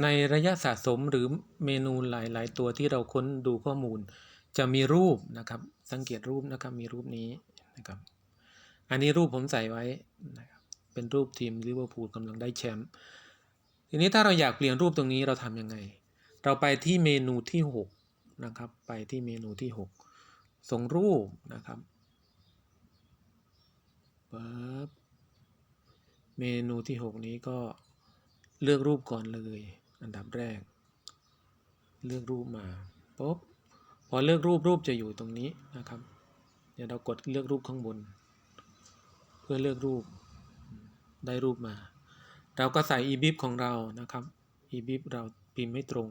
ในระยะสะสมหรือเมนูหลาย ๆ ตัวที่เราค้นดูข้อมูล จะมีรูปนะครับ สังเกตรูปนะครับ มีรูปนี้นะครับ อันนี้รูปผมใส่ไว้นะครับ เป็นรูปทีมลิเวอร์พูลกำลังได้แชมป์ ทีนี้ถ้าเราอยากเปลี่ยนรูปตรงนี้เราทำยังไง เราไปที่เมนูที่ 6 นะครับ ไปที่เมนูที่ 6 ส่งรูปนะครับปั๊บเมนูที่ 6 นี้ก็เลือกรูปก่อนเลย อันดับแรก เลือกรูปมาปุ๊บพอเลือกรูปรูปจะอยู่ตรงนี้นะครับ เดี๋ยวเรากดเลือกรูปข้างบน เพื่อเลือกรูปได้รูปมา เราก็ใส่ ebip ของเรานะครับ ebip เราพิมพ์ไม่ตรง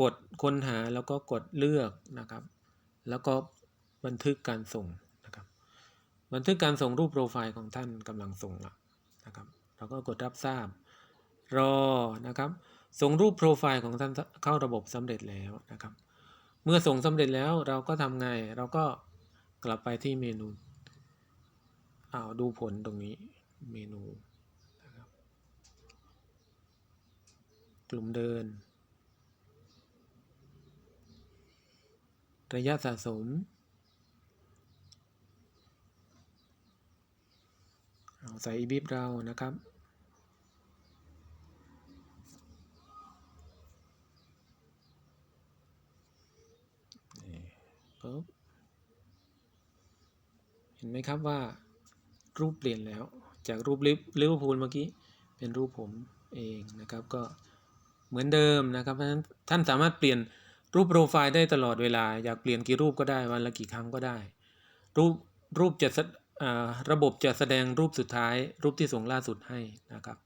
กดค้นหาแล้วก็กดเลือกนะครับ แล้วก็บันทึกการส่งนะครับ บันทึกการส่งรูปโปรไฟล์ของท่านกำลังส่งละนะครับ เราก็กดรับทราบรอนะครับ ส่งรูปโปรไฟล์ของท่านเข้าระบบสำเร็จแล้วนะครับ เมื่อส่งสำเร็จแล้วเราก็ทำไง เราก็กลับไปที่เมนูอ้าวดูผลตรงนี้เมนูนะครับกลุ่มเดิน ระยะสะสมเอาใส่อีบิบเรานะครับ นี่ ปุ๊บเห็นไหมครับว่ารูปเปลี่ยนแล้ว จากรูปลิฟลิเวอร์พูลเมื่อกี้เป็นรูปผมเองนะครับ ก็เหมือนเดิมนะครับเพราะฉะนั้นท่านสามารถเปลี่ยนรูปโปรไฟล์ได้ตลอดเวลา อยากเปลี่ยนกี่รูปก็ได้วันละกี่ครั้งก็ได้ รูปรูปจะระบบจะแสดงรูปสุดท้าย รูปที่ส่งล่าสุดให้นะครับ